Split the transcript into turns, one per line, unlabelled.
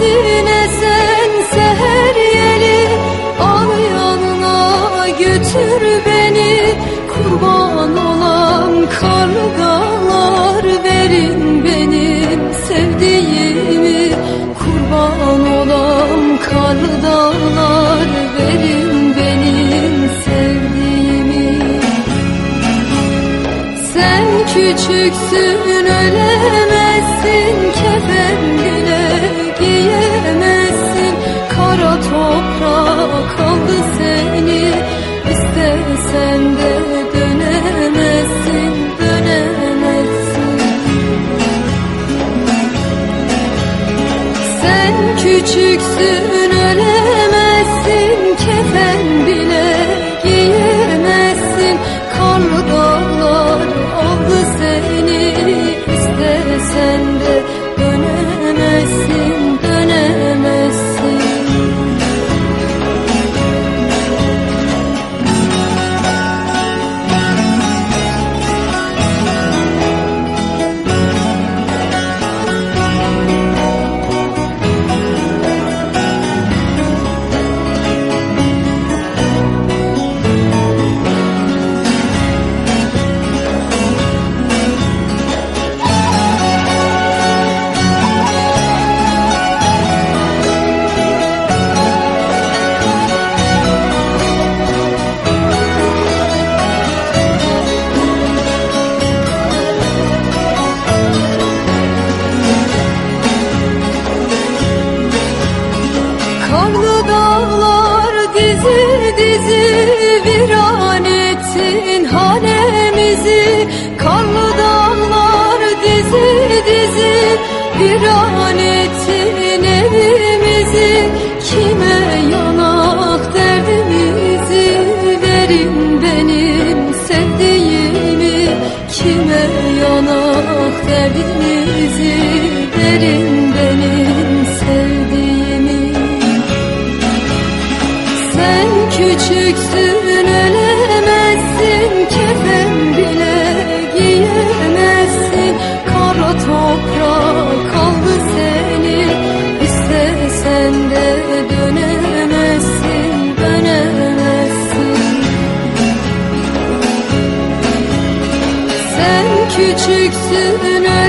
Gelsin esen seher yeli Al yanına götür beni. Kurban olan kargalar Verin benim sevdiğimi Kurban olan kargalar Verin benim sevdiğimi sen küçüksün ölemezsin. Kefen bile giyemezsin Kara toprak aldı seni. İstesen de dönemezsin Dönemezsin. Sen küçüksün ölemezsin. Kefen bile dizi viran ettin hanemizi Karlı dağlar dizi dizi. Viran ettin evimizi Kime yanak derdimizi verin küçüksün ölemezsin. Kefen bile giyemezsin. Kara toprak aldı seni. İstesen de dönemezsin Dönemezsin. Sen küçüksün ölemezsin